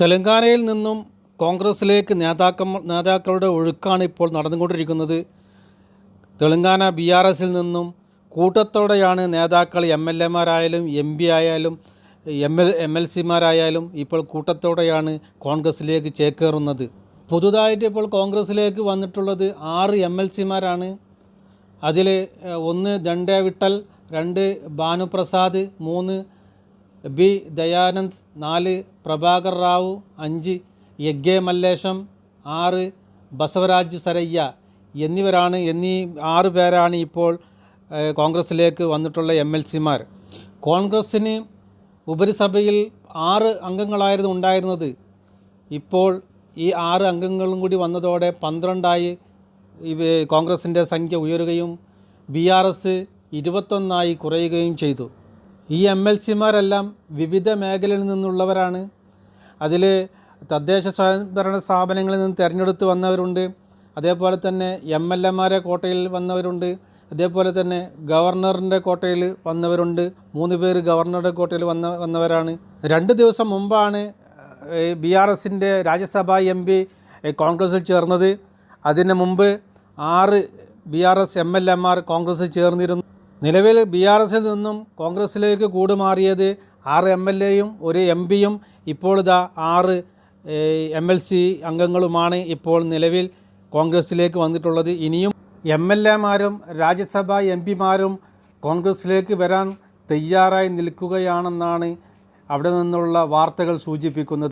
തെലങ്കാനയിൽ നിന്നും കോൺഗ്രസിലേക്ക് നേതാക്ക നേതാക്കളുടെ ഒഴുക്കാണ് ഇപ്പോൾ നടന്നുകൊണ്ടിരിക്കുന്നത്. തെലങ്കാന ബി ആർ എസിൽ നിന്നും കൂട്ടത്തോടെയാണ് നേതാക്കൾ എം എൽ എമാരായാലും എം പി ആയാലും എം എൽ എം എൽ സിമാരായാലും ഇപ്പോൾ കൂട്ടത്തോടെയാണ് കോൺഗ്രസിലേക്ക് ചേക്കേറുന്നത്. പുതുതായിട്ട് ഇപ്പോൾ കോൺഗ്രസിലേക്ക് വന്നിട്ടുള്ളത് ആറ് എം എൽ സിമാരാണ്. അതിൽ ഒന്ന് ദണ്ഡേ വിട്ടൽ രണ്ട് ഭാനുപ്രസാദ് മൂന്ന് ബി. ദയാനന്ദ് നാല്. പ്രഭാകർ റാവു അഞ്ച്. യഗ്ഗെ മല്ലേശം ആറ്. ബസവരാജ് സരയ്യ എന്നിവരാണ് എന്നീ ആറ് പേരാണ് ഇപ്പോൾ കോൺഗ്രസ്സിലേക്ക് വന്നിട്ടുള്ള എം എൽ സിമാർ. കോൺഗ്രസ്സിന് ഉപരിസഭയിൽ ആറ് അംഗങ്ങളായിരുന്നു ഉണ്ടായിരുന്നത്. ഇപ്പോൾ ഈ ആറ് അംഗങ്ങളും കൂടി വന്നതോടെ പന്ത്രണ്ടായി കോൺഗ്രസിന്റെ സംഖ്യ ഉയരുകയും ബി ആർ എസ് ഇരുപത്തൊന്നായി കുറയുകയും ചെയ്തു. ഈ എം എൽ സിമാരെല്ലാം വിവിധ മേഖലയിൽ നിന്നുള്ളവരാണ്. അതിൽ തദ്ദേശ സ്വയംഭരണ സ്ഥാപനങ്ങളിൽ നിന്ന് തിരഞ്ഞെടുത്ത് വന്നവരുണ്ട്. അതേപോലെ തന്നെ എം എൽ എമാരെ കോട്ടയിൽ വന്നവരുണ്ട്. അതേപോലെ തന്നെ ഗവർണറിന്റെ കോട്ടയിൽ വന്നവരുണ്ട്. മൂന്ന് പേര് ഗവർണറുടെ കോട്ടയിൽ വന്ന വന്നവരാണ്. രണ്ട് ദിവസം മുമ്പാണ് ബി ആർ എസിന്റെ രാജ്യസഭാ എം പി കോൺഗ്രസിൽ ചേർന്നത്. അതിന് മുമ്പ് ആറ് B R S M L എമാർ കോൺഗ്രസിൽ ചേർന്നിരുന്നു. നിലവിൽ ബി ആർ എസിൽ നിന്നും കോൺഗ്രസിലേക്ക് കൂടുമാറിയത് ആറ് എം എൽ എയും ഒരു എം പിയും ഇപ്പോൾ ഇതാ ആറ് എം എൽ സി അംഗങ്ങളുമാണ് ഇപ്പോൾ നിലവിൽ കോൺഗ്രസിലേക്ക് വന്നിട്ടുള്ളത്. ഇനിയും എം എൽ എമാരും രാജ്യസഭാ എം പിമാരും കോൺഗ്രസിലേക്ക് വരാൻ തയ്യാറായി നിൽക്കുകയാണെന്നാണ് അവിടെ നിന്നുള്ള വാർത്തകൾ സൂചിപ്പിക്കുന്നത്.